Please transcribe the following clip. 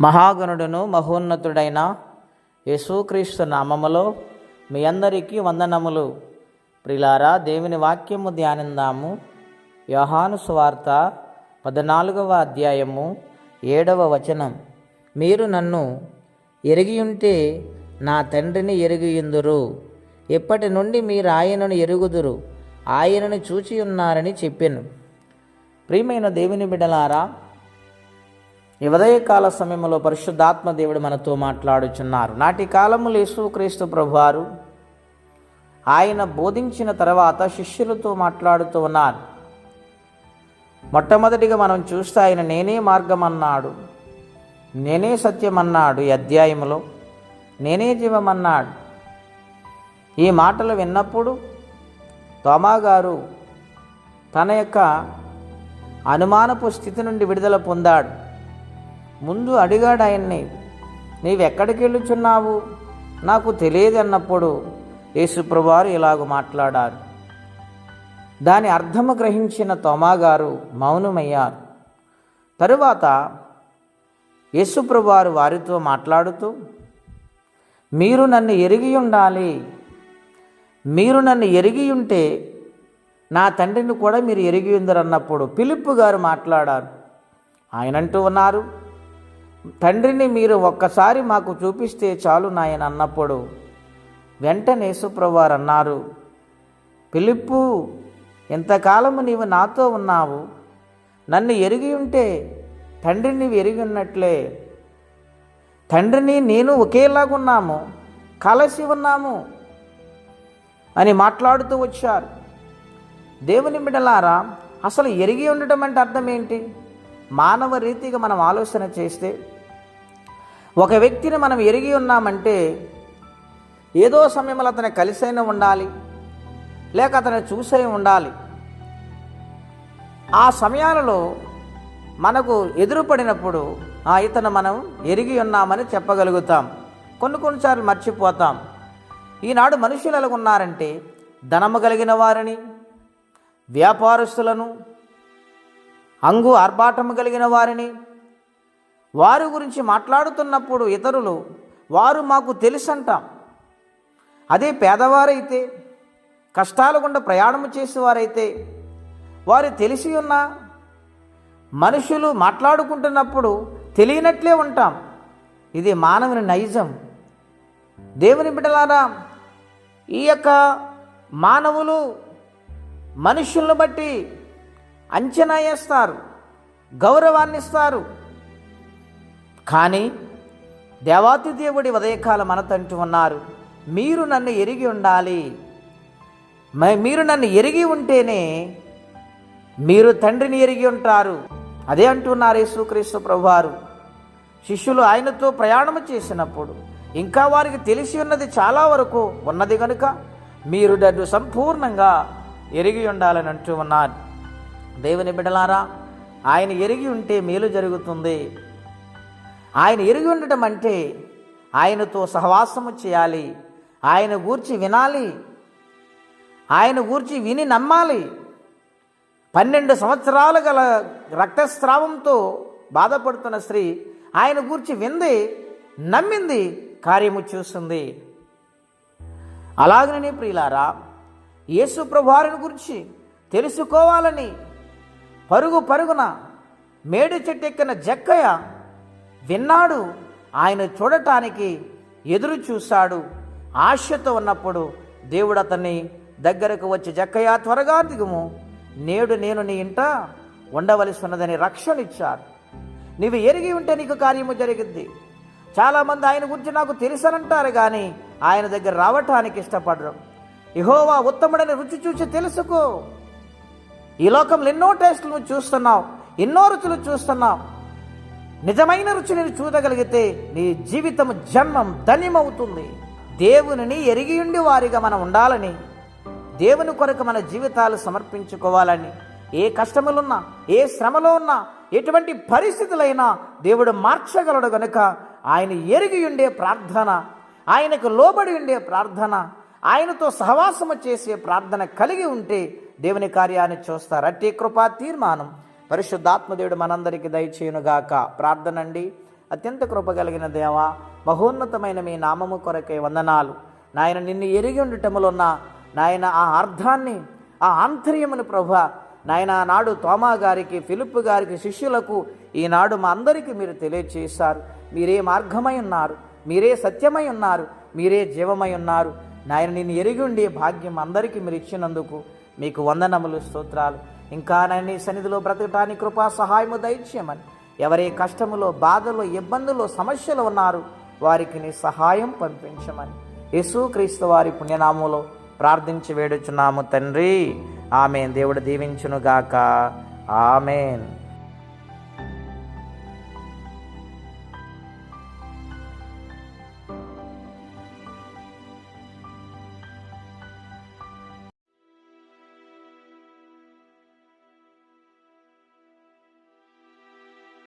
మహాగణుడును మహోన్నతుడైన యేసుక్రీస్తు నామములో మీ అందరికీ వందనములు. ప్రిలారా దేవుని వాక్యము ధ్యానిందాము. యోహాను సువార్త పద్నాలుగవ అధ్యాయము ఏడవ వచనం. మీరు నన్ను ఎరిగియుంటే నా తండ్రిని ఎరిగియుందురు. ఎప్పటి నుండి మీరు ఆయనను ఎరుగుదురు. ఆయనను చూచి ఉన్నారని చెప్పాను. ప్రియమైన దేవుని బిడలారా ఈ ఉదయకాల సమయంలో పరిశుద్ధాత్మ దేవుడు మనతో మాట్లాడుచున్నారు. నాటి కాలములు యేసుక్రీస్తు ప్రభువారు ఆయన బోధించిన తర్వాత శిష్యులతో మాట్లాడుతూ ఉన్నారు. మొట్టమొదటిగా మనం చూస్తే ఆయన నేనే మార్గం అన్నాడు నేనే సత్యం అన్నాడు ఈ అధ్యాయంలో నేనే జీవం అన్నాడు ఈ మాటలు విన్నప్పుడు తోమాగారు తన యొక్క అనుమానపు స్థితి నుండి విడుదల పొందాడు. ముందు అడిగాడు ఆయన్ని నీవెక్కడికి వెళ్ళుచున్నావు? నాకు తెలియదు అన్నప్పుడు యేసుప్రభువారు ఇలాగ మాట్లాడారు. దాని అర్థము గ్రహించిన తోమా గారు మౌనమయ్యారు. తరువాత యేసుప్రభువారు వారితో మాట్లాడుతూ మీరు నన్ను ఎరిగి ఉండాలి. మీరు నన్ను ఎరిగి ఉంటే నా తండ్రిని కూడా మీరు ఎరిగి ఉందరన్నప్పుడు పిలుపు గారు మాట్లాడారు. ఆయనంటూ ఉన్నారు తండ్రిని మీరు ఒక్కసారి మాకు చూపిస్తే చాలు నాయన అన్నప్పుడు వెంటనే సుప్రవారు అన్నారు పిలుపు ఇంతకాలము నీవు నాతో ఉన్నావు. నన్ను ఎరిగి ఉంటే తండ్రిని నీవు ఎరిగి ఉన్నట్లే. తండ్రిని నేను ఒకేలాగున్నాము కలిసి ఉన్నాము అని మాట్లాడుతూ వచ్చారు. దేవుని బిడలారా అసలు ఎరిగి ఉండటం అంటే అర్థం ఏంటి? మానవ రీతిగా మనం ఆలోచన చేస్తే ఒక వ్యక్తిని మనం ఎరిగి ఉన్నామంటే ఏదో సమయంలో అతను కలిసైనా ఉండాలి లేక అతను చూసై ఉండాలి. ఆ సమయాలలో మనకు ఎదురుపడినప్పుడు ఆ ఇతను మనం ఎరిగి ఉన్నామని చెప్పగలుగుతాం. కొన్ని కొన్నిసార్లు మర్చిపోతాం. ఈనాడు మనుషులు ఎలాగున్నారంటే ధనము కలిగిన వారిని వ్యాపారస్తులను అంగు ఆర్భాటము కలిగిన వారిని వారి గురించి మాట్లాడుతున్నప్పుడు ఇతరులు వారు మాకు తెలుసంటాం. అదే పేదవారైతే కష్టాలు గుండా ప్రయాణం చేసేవారైతే వారు తెలిసి ఉన్న మనుషులు మాట్లాడుకుంటున్నప్పుడు తెలియనట్లే ఉంటాం. ఇది మానవుని నైజం. దేవుని బిడ్డలారా ఈ యొక్క మానవులు మనుషులను బట్టి అంచనా వేస్తారు గౌరవాన్నిస్తారు కానీ దేవాతి దేవుడి ఉదయకాల మనతంటూ ఉన్నారు. మీరు నన్ను ఎరిగి ఉండాలి. మ- మీరు నన్ను ఎరిగి ఉంటేనే మీరు తండ్రిని ఎరిగి ఉంటారు. అదే అంటున్నారు యేసుక్రీస్తు ప్రభువారు. శిష్యులు ఆయనతో ప్రయాణం చేసినప్పుడు ఇంకా వారికి తెలిసి ఉన్నది చాలా వరకు ఉన్నది కనుక మీరు నన్ను సంపూర్ణంగా ఎరిగి ఉండాలని అంటూ ఉన్నారు. దేవుని బిడలారా ఆయన ఎరిగి ఉంటే మేలు జరుగుతుంది. ఆయన ఎరిగి ఉండటం అంటే ఆయనతో సహవాసము చేయాలి. ఆయన గూర్చి వినాలి. ఆయన గూర్చి విని నమ్మాలి. పన్నెండు సంవత్సరాలు గల రక్తస్రావంతో బాధపడుతున్న స్త్రీ ఆయన గూర్చి వింది నమ్మింది కార్యము చూసింది అలాగనే ప్రియులారా యేసు ప్రభువారిని గురించి తెలుసుకోవాలని పరుగు పరుగున మేడి చెట్టు ఎక్కిన జక్కయ్య విన్నాడు. ఆయన చూడటానికి ఎదురు చూశాడు. ఆశతో ఉన్నప్పుడు దేవుడు అతన్ని దగ్గరకు వచ్చి జక్కయ్య త్వరగా దిగుము. నేడు నేను నీ ఇంట ఉండవలసి ఉన్నదని రక్షణ ఇచ్చారు. నీవు ఎరిగి ఉంటే నీకు కార్యము జరిగింది చాలామంది ఆయన గురించి నాకు తెలుసనంటారు కానీ ఆయన దగ్గర రావటానికి ఇష్టపడరు. ఇహోవా ఉత్తముడని రుచి చూసి తెలుసుకో. ఈ లోకంలో ఎన్నో టేస్ట్లు నువ్వు చూస్తున్నావు ఎన్నో రుచులు చూస్తున్నావు. నిజమైన రుచిని చూడగలిగితే నీ జీవితం జన్మం ధన్యమవుతుంది. దేవునిని ఎరిగి ఉండి వారిగా మనం ఉండాలని దేవుని కొరకు మన జీవితాలు సమర్పించుకోవాలని ఏ కష్టములున్నా ఏ శ్రమలో ఉన్నా ఎటువంటి పరిస్థితులైనా దేవుడు మార్చగలడు గనుక ఆయన ఎరిగి ఉండే ప్రార్థన ఆయనకు లోబడి ఉండే ప్రార్థన ఆయనతో సహవాసము చేసే ప్రార్థన కలిగి ఉంటే దేవుని కార్యాన్ని చూస్తారు? అట్టి కృపా తీర్మానం. పరిశుద్ధాత్మదేవుడు మనందరికీ దయచేయునుగాక. ప్రార్థన అండి అత్యంత కృప కలిగిన దేవ మహోన్నతమైన మీ నామము కొరకే వందనాలు. నాయన నిన్ను ఎరిగి ఉండటములున్న నాయన ఆ అర్థాన్ని ఆ ఆంతర్యమును ప్రభ నాయన నాడు తోమా గారికి ఫిలిప్ గారికి శిష్యులకు ఈనాడు మా అందరికీ మీరు తెలియచేశారు. మీరే మార్గమై ఉన్నారు. మీరే సత్యమై ఉన్నారు. మీరే జీవమై ఉన్నారు. నాయన నిన్ను ఎరిగి ఉండే భాగ్యం అందరికీ మీరు ఇచ్చినందుకు మీకు వందనములు స్తోత్రాలు. ఇంకా నన్ను సన్నిధిలో బ్రతకటానికి కృపా సహాయము దయచేయమని. ఎవరే కష్టములో బాధలో ఇబ్బందులు సమస్యలు ఉన్నారు వారికి నీ సహాయం పంపించమని. యేసుక్రీస్తు వారి పుణ్యనామంలో ప్రార్థించి వేడుచున్నాము తండ్రి. ఆమెన్. దేవుడు దీవించునుగాక. ఆమెన్.